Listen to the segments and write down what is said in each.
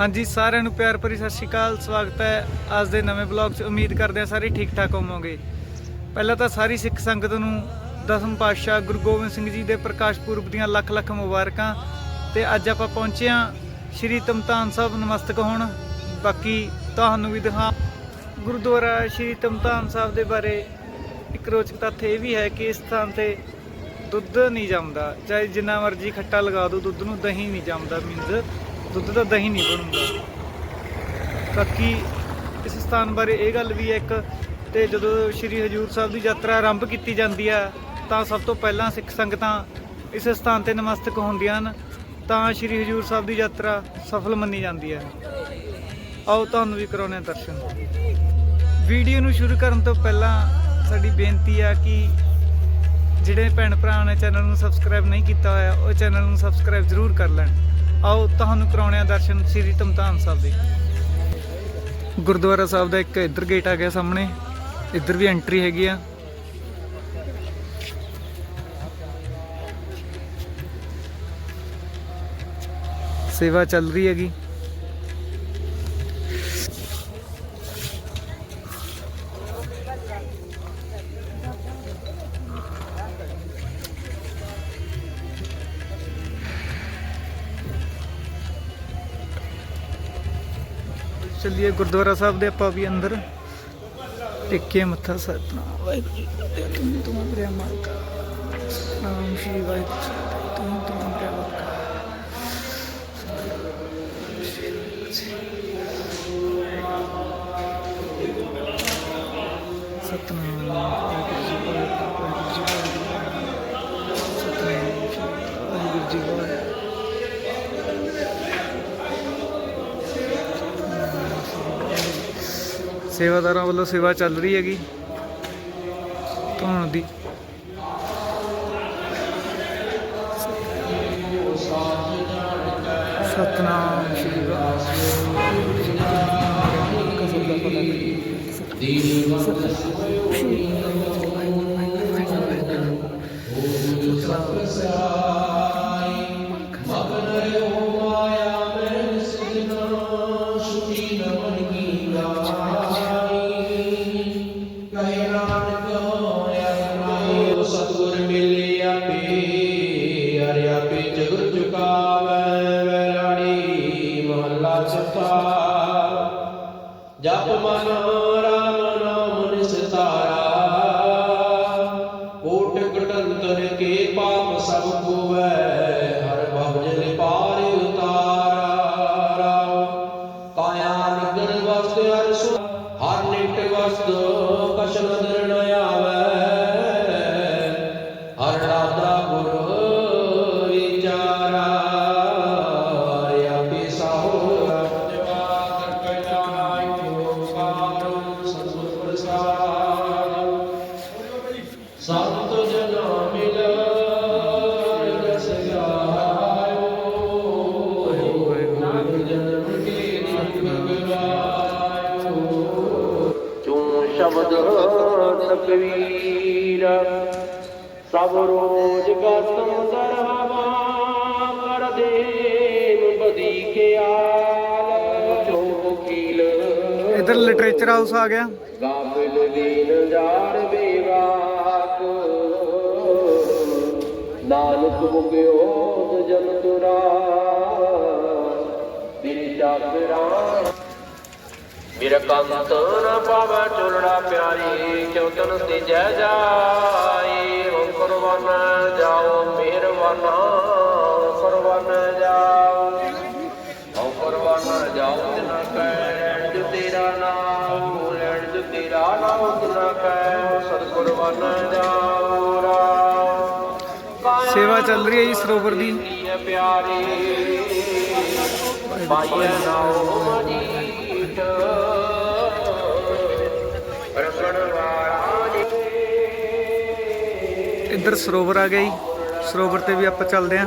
ਹਾਂਜੀ, ਸਾਰਿਆਂ ਨੂੰ ਪਿਆਰ ਭਰੀ ਸਤਿ ਸ਼੍ਰੀ ਅਕਾਲ। ਸਵਾਗਤ ਹੈ ਅੱਜ ਦੇ ਨਵੇਂ ਬਲੌਗ 'ਚ। ਉਮੀਦ ਕਰਦੇ ਹਾਂ ਸਾਰੇ ਠੀਕ ਠਾਕ ਹੋਵੋਗੇ। ਪਹਿਲਾਂ ਤਾਂ ਸਾਰੀ ਸਿੱਖ ਸੰਗਤ ਨੂੰ ਦਸਮ ਪਾਤਸ਼ਾਹ ਗੁਰੂ ਗੋਬਿੰਦ ਸਿੰਘ ਜੀ ਦੇ ਪ੍ਰਕਾਸ਼ ਪੁਰਬ ਦੀਆਂ ਲੱਖ ਲੱਖ ਮੁਬਾਰਕਾਂ। ਤੇ ਅੱਜ ਆਪਾਂ ਪਹੁੰਚੇ ਹਾਂ ਸ਼੍ਰੀ ਤਮਤਾਨ ਸਾਹਿਬ ਨਮਸਤਕ ਹੋਣ। ਬਾਕੀ ਤੁਹਾਨੂੰ ਵੀ ਦਿਖਾ ਗੁਰਦੁਆਰਾ ਸ਼੍ਰੀ ਤਮਤਾਨ ਸਾਹਿਬ ਦੇ ਬਾਰੇ ਇੱਕ ਰੋਚਕ ਤੱਥ ਇਹ ਵੀ ਹੈ ਕਿ ਇਸ ਸਥਾਨ ਤੇ ਦੁੱਧ ਨਹੀਂ ਜੰਮਦਾ। ਚਾਹੇ ਜਿੰਨਾ ਮਰਜ਼ੀ ਖੱਟਾ ਲਗਾ ਦਿਓ, ਦੁੱਧ ਨੂੰ ਦਹੀਂ ਨਹੀਂ ਜੰਮਦਾ, ਮੀਨਜ਼ ਦੁੱਧ ਦਾ ਦਹੀਂ ਨਹੀਂ ਬਣੂਗਾ ਬਾਕੀ ਇਸ ਸਥਾਨ ਬਾਰੇ ਇਹ ਗੱਲ ਵੀ ਹੈ ਇੱਕ, ਤੇ ਜਦੋਂ ਸ਼੍ਰੀ ਹਜੂਰ ਸਾਹਿਬ ਦੀ ਯਾਤਰਾ ਆਰੰਭ ਕੀਤੀ ਜਾਂਦੀ ਹੈ, ਤਾਂ ਸਭ ਤੋਂ ਪਹਿਲਾਂ ਸਿੱਖ ਸੰਗਤਾਂ ਇਸ ਸਥਾਨ ਤੇ ਨਮਸਤਕ ਹੁੰਦੀਆਂ ਹਨ, ਤਾਂ ਸ਼੍ਰੀ ਹਜੂਰ ਸਾਹਿਬ ਦੀ ਯਾਤਰਾ ਸਫਲ ਮੰਨੀ ਜਾਂਦੀ ਹੈ। ਆਓ ਤੁਹਾਨੂੰ ਵੀ ਕਰਾਉਣੇ ਆ ਦਰਸ਼ਨ। ਵੀਡੀਓ ਨੂੰ ਸ਼ੁਰੂ ਕਰਨ ਤੋਂ ਪਹਿਲਾਂ ਸਾਡੀ ਬੇਨਤੀ ਆ ਕਿ ਜਿਹੜੇ ਭੈਣ ਭਰਾ ਨੇ ਚੈਨਲ ਨੂੰ ਸਬਸਕ੍ਰਾਈਬ ਨਹੀਂ ਕੀਤਾ ਹੋਇਆ, ਉਹ ਚੈਨਲ ਨੂੰ ਸਬਸਕ੍ਰਾਈਬ ਜ਼ਰੂਰ ਕਰ ਲੈਣ। ਆਓ ਤੁਹਾਨੂੰ ਕਰਾਉਣੇ ਆ ਦਰਸ਼ਨ ਸ੍ਰੀ ਤਮਤਾਨ ਸਾਹਿਬ ਦੇ। ਗੁਰਦੁਆਰਾ ਸਾਹਿਬ ਦਾ ਇੱਕ ਇੱਧਰ ਗੇਟ ਆ ਗਿਆ ਸਾਹਮਣੇ। ਇੱਧਰ ਵੀ ਐਂਟਰੀ ਹੈਗੀ ਆ। ਸੇਵਾ ਚੱਲ ਰਹੀ ਹੈਗੀ। ਚੱਲੀਏ ਗੁਰਦੁਆਰਾ ਸਾਹਿਬ ਦੇ ਆਪਾਂ ਵੀ ਅੰਦਰ। ਟਿੱਕੇ ਮੱਥਾ ਸਤਨਾਮ ਵਾਹਿਗੁਰੂ ਜੀ ਕਾ ਤੁਮ ਤੁਮ ਪ੍ਰਿਆ ਮਾਲਕਾ। ਨਾਮ ਸ਼੍ਰੀ ਵਾਹਿਗੁਰੂ ਸੇਵਾਦਾਰਾਂ ਵੱਲੋਂ ਸੇਵਾ ਚੱਲ ਰਹੀ ਹੈਗੀ। ਧੋਣ ਦੀ। ਸਤਨਾਮ ਸ਼੍ਰੀ ਵਾਹਿਗੁਰੂ ਜੀ ਵੈਰਾਣੀ ਮਹੱਲਾ ਜਪ ਮਨ ਤਕਵੀਰ ਸਭ ਰੋਜ ਗਤਮ ਦਰਵਾ ਕਰ ਦੇ ਬਦੀ ਖਿਆਲ ਚੋ ਕੀਲ ਇਧਰ ਲਿਟਰੇਚਰ ਹਾਊਸ ਆ ਗਿਆ। ਗਾਫਿਲ ਦੀਨ ਜਾਰ ਬੇਵਾਕ। ਨਾਨਕ ਮੁਗਿਓ ਜਨ ਤੁਰਾ। ਦਿਲ ਚਾਕਰਾ ਮੇਰਾ ਕੰਤ ਨ ਪਾਵੈ ਚੁਲੜਾ ਪਿਆਰੀ ਚੌਤਨ ਤੇ ਜੈ ਜਾਈ? ਓਮ ਕੁਰਬਾਨ ਜਾਓ ਮਿਹਰਬਾਨਾ ਕੁਰਬਾਨ ਜਾਓ। ਓਮ ਕੁਰਬਾਨ ਜਾਓ ਤਿਨ ਕੈ ਰਹਿਣ ਜੋ ਤੇਰਾ ਨਾਮ ਰਹਿਣ ਜੋ ਤੇਰਾ ਨਾਮ ਤਿਨ ਕੈ ਸਤ ਕੁਰਬਾਨ ਜਾਓ ਸੇਵਾ ਚੱਲ ਰਹੀ ਹੈ ਜੀ ਸਰੋਵਰ ਦੀ। ਪਿਆਰੇ? ਪਾਇਆ ਨਾਉ ਮਜੀਠ। ਇੱਧਰ ਸਰੋਵਰ ਆ ਗਿਆ ਜੀ। ਸਰੋਵਰ ਤੇ ਵੀ ਆਪਾਂ ਚੱਲਦੇ ਆਂ।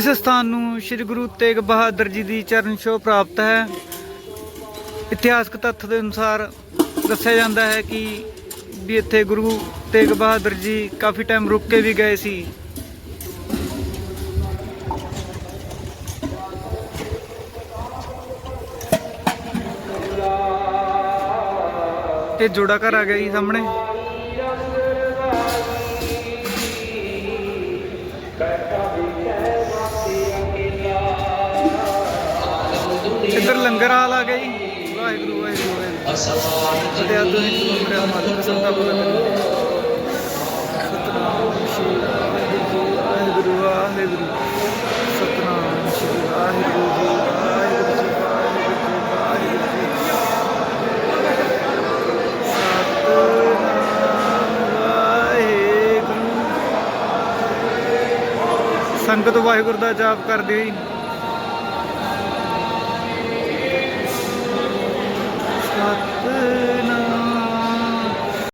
ਇਸ ਸਥਾਨ ਨੂੰ ਸ੍ਰੀ ਗੁਰੂ ਤੇਗ ਬਹਾਦਰ ਜੀ ਦੀ ਚਰਨ ਛੋਹ ਪ੍ਰਾਪਤ ਹੈ। ਇਤਿਹਾਸਕ ਤੱਥ ਦੇ ਅਨੁਸਾਰ ਦੱਸਿਆ ਜਾਂਦਾ ਹੈ ਕਿ ਵੀ ਇੱਥੇ ਗੁਰੂ ਤੇਗ ਬਹਾਦਰ ਜੀ ਕਾਫੀ ਟਾਈਮ ਰੁਕ ਕੇ ਵੀ ਗਏ ਸੀ। ਇਹ ਜੋੜਾ ਘਰ ਆ ਗਿਆ ਜੀ ਸਾਹਮਣੇ। ਇੱਧਰ ਲੰਗਰ ਹਾਲ ਆ ਗਿਆ ਜੀ। ਵਾਹਿਗੁਰੂ ਵਾਹਿਗੁਰੂ ਵਾਹਿਗੁਰੂ। ਅਸਮਾਨ ਤੇ ਆਧੁਨਿਕ ਮੇਰਾ ਮਾਲਕ ਸੰਤਾ ਬੁਲਾ ਸਤਨਾਮ ਸ਼੍ਰੀ ਵਾਹਿਗੁਰੂ ਵਾਹਿਗੁਰੂ। ਸਤਨਾਮ ਸ਼੍ਰੀ ਵਾਹਿਗੁਰੂ ਜੀ, ਵਾਹਿਗੁਰੂ ਵਾਹਿਗੁਰੂ। ਸੰਗਤ ਵਾਹਿਗੁਰੂ ਦਾ ਜਾਪ ਕਰਦੇ ਹੋਈ।